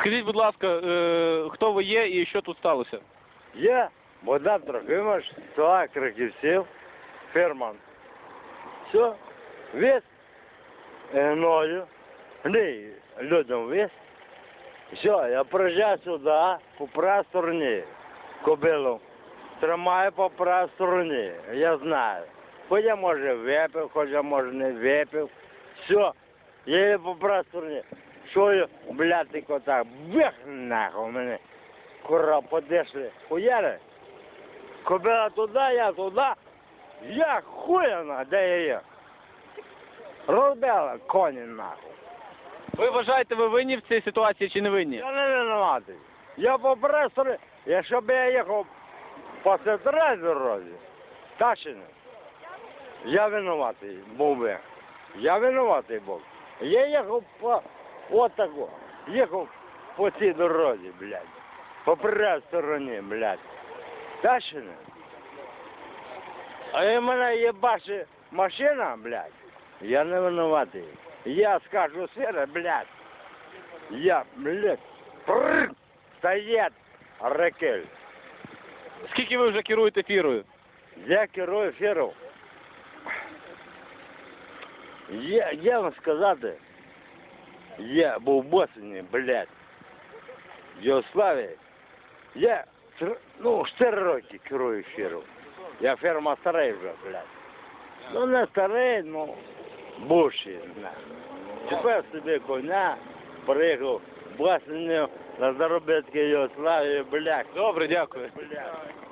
Скажіть, будь ласка, е, хто ви є і що тут сталося? Я Богдан Трохимович, села Краківців, ферман. Все, весь гною, гній людям весь. Все, я приїжджаю сюди по правій стороні, кобилу. Тримаю по правій я знаю. Хоч я може випив, хоч я може не випив. Все, я її по правій. Я, блядь, ти кота, вих нахуй мене. Кура, подешли, хуяри. Кобила туди, я туди. Я хуяна, де я є. Розбила коні нахуй. Ви вважаєте, ви винні в цій ситуації чи не винні? Я не винуватий. Я по пресорі, якщо б я їхав по центральній дорозі, та ще не. Я винуватий був би. Я винуватий був. Я їхав по от тако. Їхав по цій дорозі, блядь. По правій стороні, блядь. Та ще не. А і мене є бачить машина, блядь. Я не винуватий. Я скажу сире, блядь. Я, блядь, прррр, стоять, ракель. Скільки ви вже керуєте фірою? Я керую фіру. Я, я вам сказати, я був в Босені, блядь, в Югославії. Я, ну, 4 роки керую фіру. Я ферма старий вже, блядь. Ну, не старий, ну, бувший. Тепер собі коня, приїхав в Боснію на заробітки Югославії, блядь. Добре, дякую. Блядь.